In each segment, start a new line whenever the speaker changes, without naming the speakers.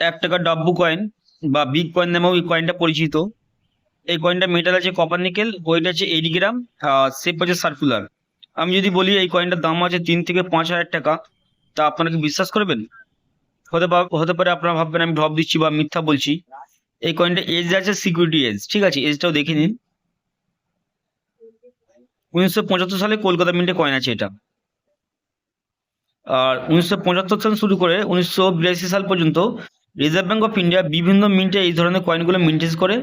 এক টাকা ডাব্বু কয়েন বা বিগ কয়েন নামেও এই কয়েনটা পরিচিত। এই কয়েনটা মেটাল আছে কপার নিকেল ওয়েট আছে এইট গ্রাম শেপ আছে সার্কুলার আমি যদি বলি এই কয়েনটার দাম আছে তিন থেকে পাঁচ হাজার টাকা, তা আপনারা কি বিশ্বাস করবেন? হতে হতে পারে আপনারা ভাববেন আমি ঢপ দিচ্ছি বা মিথ্যা বলছি। এই কয়েনটা এজ আছে সিকিউরিটি এজ ঠিক আছে? এজটাও দেখে নিন। উনিশশো পঁচাত্তর সালে কলকাতা মিন্টে কয়েন আছে এটা। আর উনিশশো পঁচাত্তর সাল শুরু করে উনিশশো বিরাশি সাল পর্যন্ত রিজার্ভ ব্যাঙ্ক অফ ইন্ডিয়া বিভিন্ন মিন্টে এই ধরনের কয়েনগুলো মিন্টেজ করে।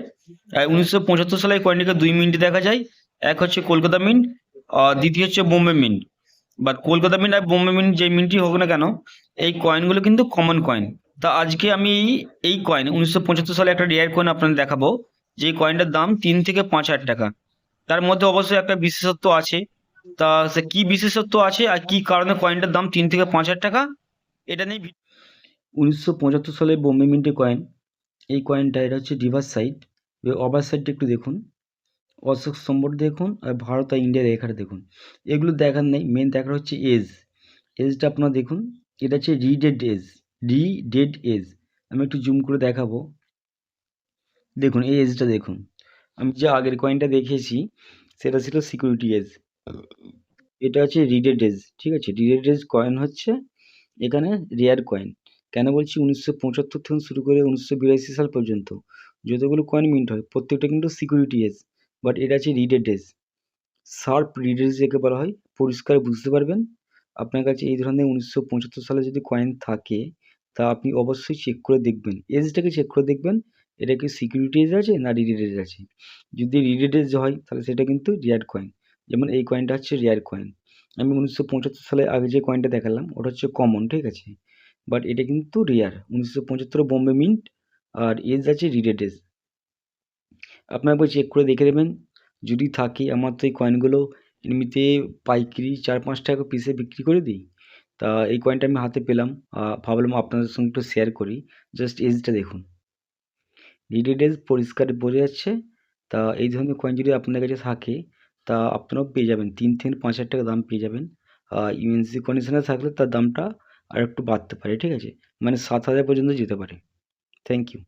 উনিশশো পঁচাত্তর সালে এই কয়েনটিকে দুই মিন্টে দেখা যায়। এক হচ্ছে কলকাতা মিন্ট দ্বিতীয় হচ্ছে Bombay mint but Kolkata mint R Bombay mint যে মিন্টই হোক না কেন, এই কয়েনগুলো কিন্তু কমন কয়েন তা আজকে আমি এই কয়েন উনিশশো পঁচাত্তর সালে একটা রেয়ার কয়েন আপনাদের দেখাবো। যে কয়েনটার দাম তিন থেকে পাঁচ হাজার টাকা। তার মধ্যে অবশ্যই একটা বিশেষত্ব আছে। তা কি বিশেষত্ব আছে আর কি কারণে কয়েনটার দাম তিন থেকে পাঁচ হাজার টাকা? এটা নিয়ে উনিশশো পঁচাত্তর সালে বোম্বে মিন্টে কয়েন, এই কয়েনটা এটা হচ্ছে রিভার্স সাইড ওভার সাইডটা একটু দেখুন। অশোক স্তম্ভটা দেখুন আর ভারত আর ইন্ডিয়ার রেখাটা দেখুন। এগুলো দেখার নেই মেন দেখার হচ্ছে এজ এজটা আপনারা দেখুন, এটা হচ্ছে reeded edge reeded edge আমি একটু জুম করে দেখাবো। দেখুন, এই এজটা দেখুন। আমি যে আগের কয়েনটা দেখেছি সেটা ছিল সিকিউরিটি এজ এটা হচ্ছে রিডেড এজ ঠিক আছে? রিডেড এজ কয়েন হচ্ছে এখানে রেয়ার কয়েন কেন বলছি উনিশশো পঁচাত্তর থেকে শুরু করে উনিশশো বিরাশি সাল পর্যন্ত? যতগুলো কয়েন মিন্ট হয়, প্রত্যেকটা কিন্তু সিকিউরিটি এজ বাট এটা আছে রিডেড এজ শার্প রিডেড এজকে বলা হয়, পরিষ্কার বুঝতে পারবেন। আপনার কাছে এই ধরনের উনিশশো পঁচাত্তর সালে যদি কয়েন থাকে, তা আপনি অবশ্যই চেক করে দেখবেন। এজটাকে চেক করে দেখবেন, এটা কি সিকিউরিটি এজ আছে না রিডেড এজ আছে। যদি রিডেড এজ হয়, তাহলে সেটা কিন্তু রিয়ার কয়েন যেমন এই কয়েনটা হচ্ছে রিয়ার কয়েন আমি উনিশশো পঁচাত্তর সালে আগে যে কয়েনটা দেখালাম, ওটা হচ্ছে কমন ঠিক আছে? বাট এটা কিন্তু রিয়ার উনিশশো পঁচাত্তর বোম্বে মিন্ট আর এজ আছে রিডেড এজ আপনার একবার চেক করে দেখে নেবেন। যদি থাকে আমার তো এই কয়েনগুলো এমনিতে পাইকারি চার পাঁচ টাকা পিসে বিক্রি করে দিই, তা এই কয়েনটা আমি হাতে পেলাম। ভাবলাম আপনাদের সঙ্গে একটু শেয়ার করি। জাস্ট এজটা দেখুন। রিডেড এজ পরিষ্কার বোঝা যাচ্ছে। তা এই ধরনের কয়েন যদি আপনাদের কাছে থাকে, তা আপনারাও পেয়ে যাবেন। তিন থেকে পাঁচ হাজার টাকা দাম পেয়ে যাবেন। ইউএনসি কন্ডিশনে থাকলে তার দামটা আর একটু বাড়তে পারে ঠিক আছে? মানে সাত হাজার পর্যন্ত যেতে পারে। Thank you